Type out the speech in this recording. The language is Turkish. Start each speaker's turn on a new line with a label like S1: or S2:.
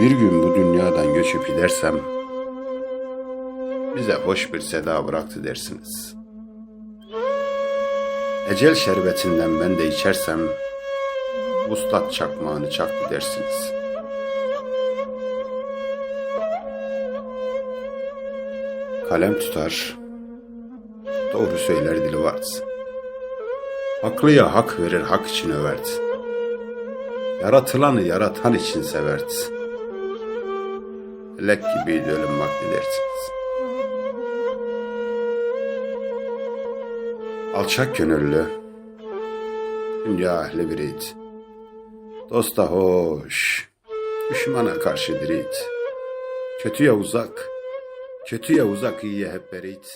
S1: Bir gün bu dünyadan göçüp gidersem bize hoş bir seda bıraktı dersiniz. Ecel şerbetinden ben de içersem vuslat çakmağını çaktı dersiniz. Kalem tutar, doğru söyler dili vardı. Haklıya hak verir hak için överdi. Yaratılanı yaratan için severdi. Lek gibiydi ölüm vakti dersiniz. Alçak gönüllü, dünya ehli biriydi. Dosta hoş, düşmana karşı diriydi. Kötüye uzak, kötüye uzak iyiye hep beriydi.